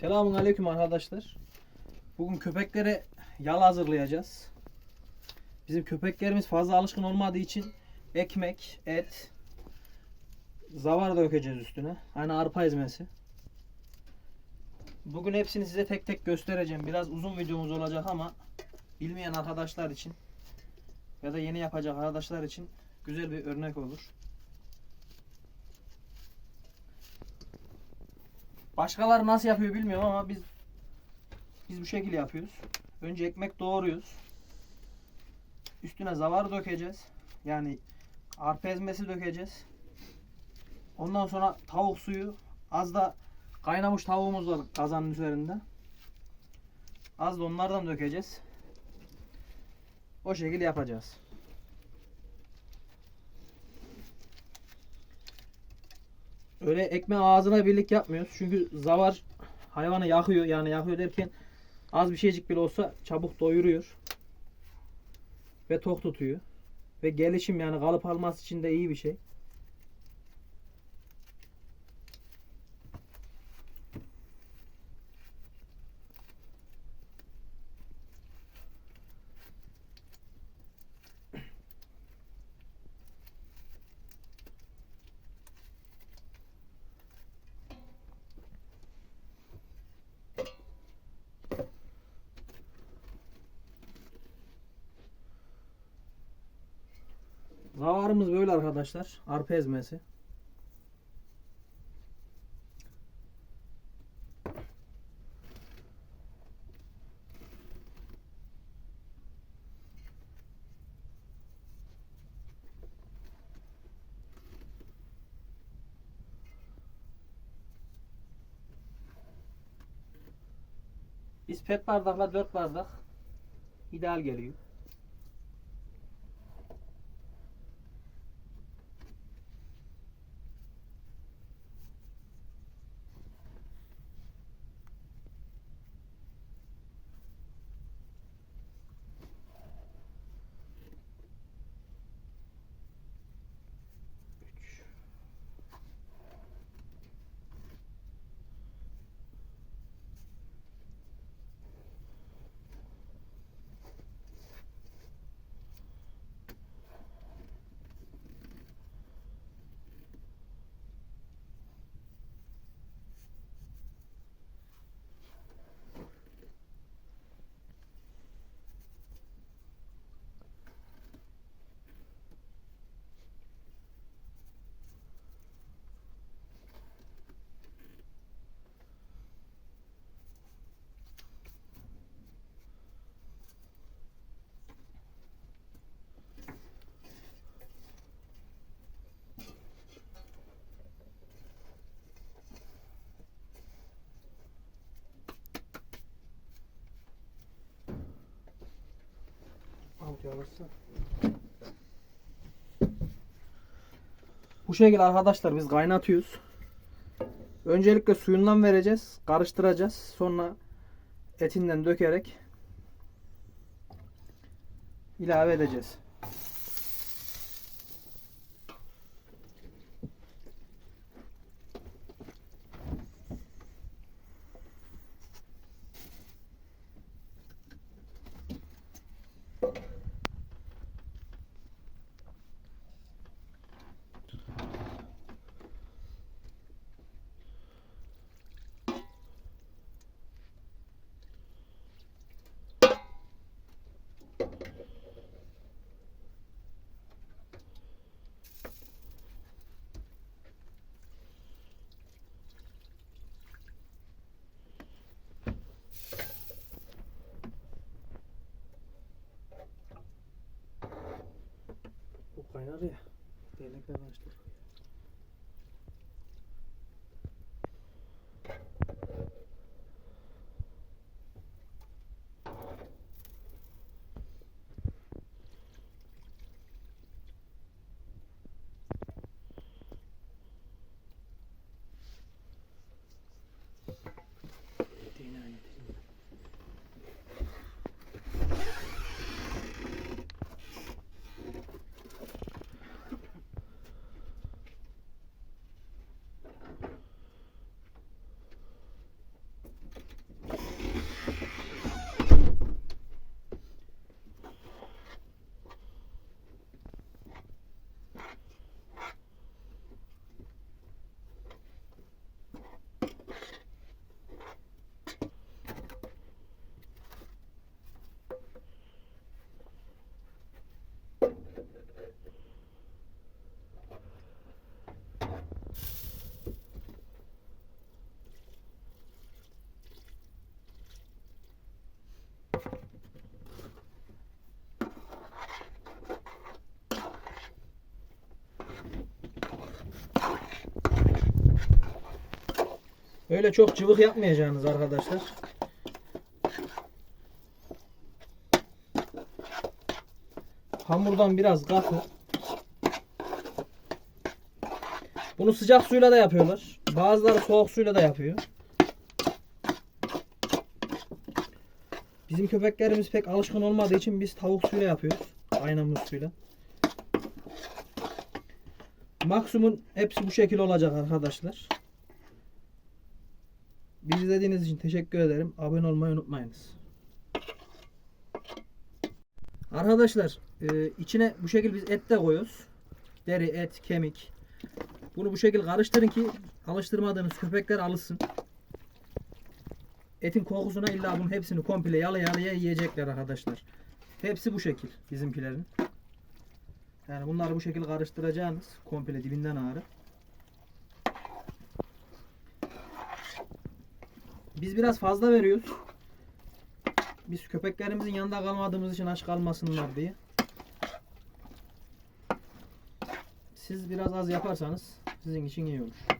Selamun aleyküm arkadaşlar. Bugün köpeklere yal hazırlayacağız. Bizim köpeklerimiz fazla alışkın olmadığı için ekmek, et, zavar dökeceğiz üstüne. Hani arpa ezmesi. Bugün hepsini size tek tek göstereceğim. Biraz uzun videomuz olacak ama bilmeyen arkadaşlar için ya da yeni yapacak arkadaşlar için güzel bir örnek olur. Başkaları nasıl yapıyor bilmiyorum ama biz biz bu şekilde yapıyoruz. Önce ekmek doğruyoruz. Üstüne zavar dökeceğiz. Yani arpa ezmesi dökeceğiz. Ondan sonra tavuk suyu az da kaynamış tavuğumuz var kazanın üzerinde. Az da onlardan dökeceğiz. O şekilde yapacağız. Öyle ekmeği ağzına birlik yapmıyoruz. Çünkü zavar hayvanı yakıyor. Yani yakıyor derken az bir şeycik bile olsa çabuk doyuruyor. Ve tok tutuyor. Ve gelişim yani kalıp alması için de iyi bir şey. Zavarımız böyle arkadaşlar. Arpa ezmesi. Biz pet bardakla 4 bardak ideal geliyor. Bu şekilde arkadaşlar biz kaynatıyoruz. Öncelikle suyundan vereceğiz. Karıştıracağız. Sonra etinden dökerek ilave edeceğiz. Kaynar ya. Değnekler başlar. Öyle çok cıvık yapmayacaksınız arkadaşlar. Hamurdan biraz katı. Bunu sıcak suyla da yapıyorlar. Bazıları soğuk suyla da yapıyor. Bizim köpeklerimiz pek alışkın olmadığı için biz tavuk suyla yapıyoruz. Aynamız suyla. Maksimum hepsi bu şekil olacak arkadaşlar. Bizi izlediğiniz için teşekkür ederim. Abone olmayı unutmayınız. Arkadaşlar e, içine bu şekil biz et de koyuyoruz. Deri, et, kemik. Bunu bu şekil karıştırın ki alıştırmadığınız köpekler alışsın. Etin kokusuna illa bunun hepsini komple yala yalıya yiyecekler arkadaşlar. Hepsi bu şekil bizimkilerin. Yani bunları bu şekil karıştıracağınız komple dibinden ağrı. Biz biraz fazla veriyoruz. Biz köpeklerimizin yanında kalmadığımız için aç kalmasınlar diye. Siz biraz az yaparsanız sizin için iyi olur.